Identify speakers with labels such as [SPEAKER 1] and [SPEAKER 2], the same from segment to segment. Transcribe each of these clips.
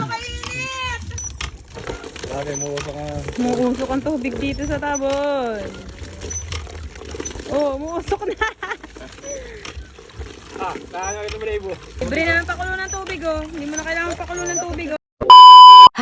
[SPEAKER 1] Makainit!
[SPEAKER 2] Dati mo sa ka.
[SPEAKER 1] Muusok ang tubig dito sa tabon. Oh, muusok na.
[SPEAKER 2] Ah, kaya ito mo na ibo.
[SPEAKER 1] Libre na ng pakulo ng tubig oh. Hindi mo na kailangan pakulo ng tubig oh.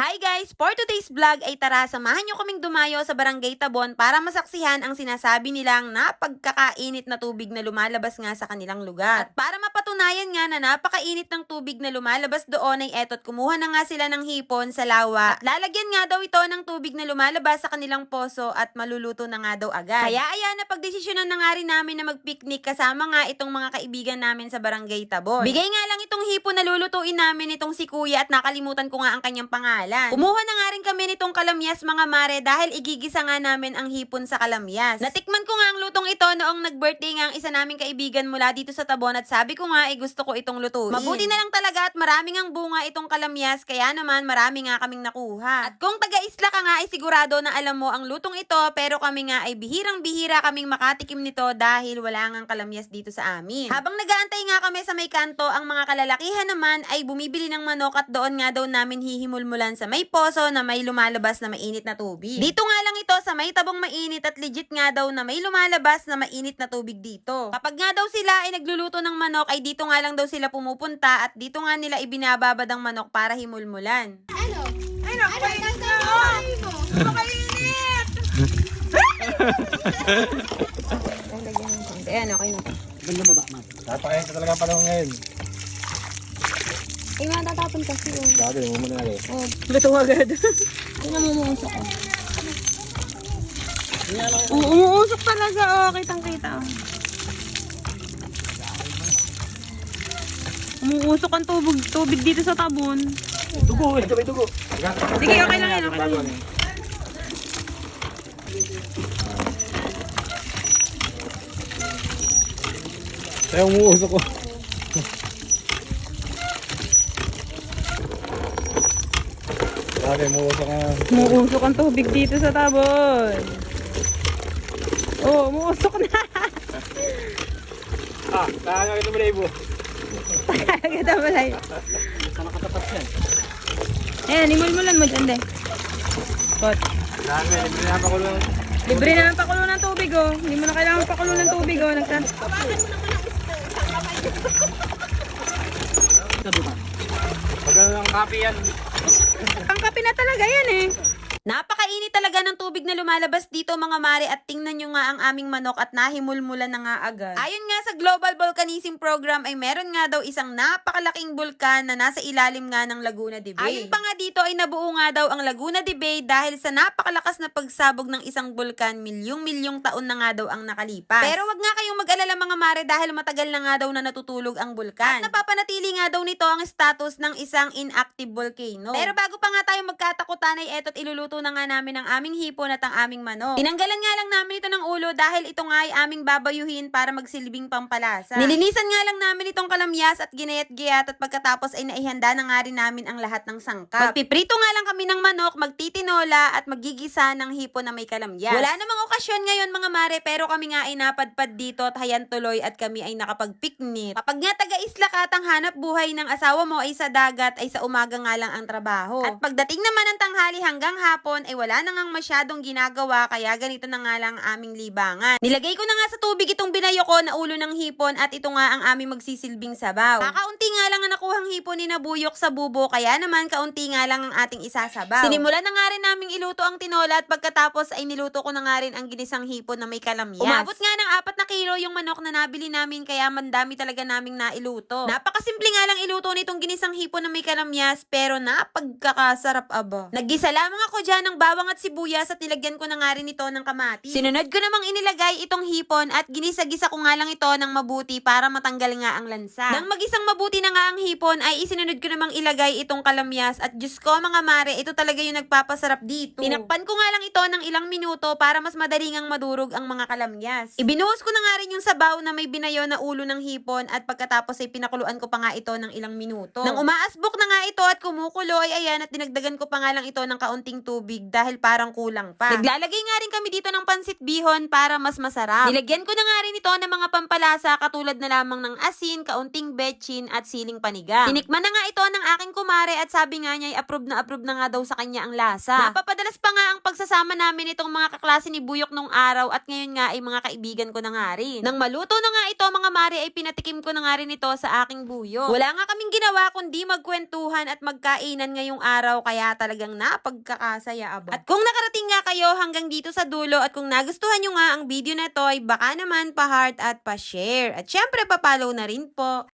[SPEAKER 3] Hi guys! For today's vlog ay tara, samahan nyo kaming dumayo sa Barangay Tabon para masaksihan ang sinasabi nilang napagkakainit na tubig na lumalabas nga sa kanilang lugar. At para mapatunayan nga na napakainit ng tubig na lumalabas doon ay etot kumuha na nga sila ng hipon sa lawa. At lalagyan nga daw ito ng tubig na lumalabas sa kanilang poso at maluluto na nga daw agad. Kaya ayan na pagdesisyonan na nga rin namin na mag-picnic kasama nga itong mga kaibigan namin sa Barangay Tabon. Bigay nga lang itong hipon na lulutuin namin itong si Kuya at nakalimutan ko nga ang kanyang pangalan. Kumuha na nga rin kami nitong kalamyas mga mare dahil igigisa nga namin ang hipon sa kalamyas. Natikman ko nga ang lutong ito noong nag-birthday nga ang isa naming kaibigan mula dito sa Tabon at sabi ko nga ay gusto ko itong lutuin. Mabuti na lang talaga at maraming ang bunga itong kalamyas kaya naman marami nga kaming nakuha. At kung taga-isla ka nga ay sigurado na alam mo ang lutong ito pero kami nga ay bihirang-bihira kaming makatikim nito dahil wala ngang kalamyas dito sa amin. Habang nagaantay nga kami sa may kanto, ang mga kalalakihan naman ay bumibili ng manok at doon nga daw namin hihimulmulan sa may poso na may lumalabas na mainit na tubig. Dito nga lang ito sa may tabong mainit at legit nga daw na may lumalabas na mainit na tubig dito. Kapag nga daw sila ay nagluluto ng manok ay dito nga lang daw sila pumupunta at dito nga nila ibinababad ang manok para himulmulan.
[SPEAKER 1] Ay, napakainit na oh. Makainit! Ayan, okay na.
[SPEAKER 2] Napakain ka talaga panahon ngayon.
[SPEAKER 1] Ay, matatapon kasi oh.
[SPEAKER 2] Dati mo muna na
[SPEAKER 1] Oh, luto agad. Hindi na mumuusok oh. Oo, umuusok talaga oh. Kitang-kita oh. Umuusok ang tubig, tubig dito sa tabon.
[SPEAKER 2] Dugo eh, may dugo.
[SPEAKER 1] Sige, okay lang yan, okay lang yan.
[SPEAKER 2] Kaya umuusok ko. Dati mo sa ka.
[SPEAKER 1] Umuusok ang tubig dito sa tabon. Oh, umuusok na.
[SPEAKER 2] Ah, kaya ito mo na ibo.
[SPEAKER 1] Ganda pala yun. Ayan, imulmulan mo dyan, de. Pot.
[SPEAKER 2] Dami, hindi na pakulo.
[SPEAKER 1] Libre na ng pakulo ng tubig, oh. Hindi mo na kailangan pakulo ng tubig, oh. Nagtan
[SPEAKER 2] Pag ano ang kape yan.
[SPEAKER 1] Ang kape na talaga yan, eh.
[SPEAKER 3] Napakainit talaga ng tubig na lumalabas dito mga mare at tingnan nyo nga ang aming manok at nahimulmulan na nga agad. Ayon nga sa Global Volcanism Program ay meron nga daw isang napakalaking bulkan na nasa ilalim nga ng Laguna de Bay. Ayon pa nga dito ay nabuo nga daw ang Laguna de Bay dahil sa napakalakas na pagsabog ng isang bulkan, milyong-milyong taon na nga daw ang nakalipas. Pero wag nga kayong mag-alala mga mare dahil matagal na nga daw na natutulog ang bulkan. At napapanatili nga daw nito ang status ng isang inactive volcano. Pero bago pa nga tayo magkatakutan ay eto't iluluto na nga namin ang aming hipon at ang aming manok. Tinanggalan nga lang namin ito ng ulo dahil ito nga ay aming babayuhin para magsilbing pampalasa. Nilinisan nga lang namin itong kalamyas at ginayat-giyat at pagkatapos ay naihanda na nga rin namin ang lahat ng sangkap. Magpiprito nga lang kami ng manok, magtitinola at magigisa ng hipon na may kalamyas. Wala namang okasyon ngayon mga mare pero kami nga ay napadpad dito at hayan tuloy at kami ay nakapag-picnic. Kapag nga taga-isla ka at ang hanap buhay ng asawa mo ay sa dagat ay sa umaga nga lang ang trabaho. At pagdating naman ng tanghali hanggang hapon ay wala na ngang masyadong ginagawa kaya ganito na nga lang ang aming libangan. Nilagay ko na nga sa tubig itong binayo ko na ulo ng hipon at ito nga ang aming magsisilbing sabaw. Kakaunti nga lang ang nakuhang hipon ni Nabuyok sa bubo kaya naman kaunti nga lang ang ating isasabaw. Sinimulan na nga rin naming iluto ang tinola at pagkatapos ay niluto ko na nga rin ang ginisang hipon na may kalamyas. Umabot nga ng apat na kilo yung manok na nabili namin kaya mandami talaga naming nailuto. Napakasimple nga lang iluto nitong ginisang hipon na may kalamyas pero napagkakasarap aba. Naggisa lamang ako dyan ng bawang at sibuyas at nilagyan ko na nga rin ito ng kamatis. Sinunod ko namang inilagay itong hipon at ginisa-gisa ko nga lang ito ng mabuti para matanggal nga ang lansa. Nang magisang mabuti na nga ang hipon ay isinunod ko namang ilagay itong kalamyas at Diyos ko mga mare, ito talaga yung nagpapasarap dito. Tinakpan ko nga lang ito ng ilang minuto para mas madaling ang madurog ang mga kalamyas. Ibinuhos ko na nga rin yung sabaw na may binayo na ulo ng hipon at pagkatapos ay pinakuluan ko pa nga ito ng ilang minuto. Nang umaasbok na nga ito at kumukulo ay ayan at dinagdagan ko pa nga lang ito ng kaunting tubig dahil parang kulang pa. Naglalagay nga rin kami dito ng pansit bihon para mas masarap. Nilagyan ko na nga rin ito ng mga pampalasa katulad na lamang ng asin, kaunting betchin at siling panigang. Tinikman na nga ito ng aking kumare at sabi nga niya ay approve na approve na nga daw sa kanya ang lasa. Napapadalas pa nga ang pagsasama namin itong mga kaklase ni Buyok nung araw at ngayon nga ay mga kaibigan ko na nga rin. Nang maluto na nga ito mga mare ay pinatikim ko na nga rin ito sa aking buyok. Wala nga kaming ginawa kundi magkwentuhan at magkainan ngayong araw kaya talagang napagkakasaya aba. At kung nakarating nga kayo hanggang dito sa dulo at kung nagustuhan nyo nga ang video na to ay baka naman pa-heart at pa-share. At syempre pa-follow na rin po.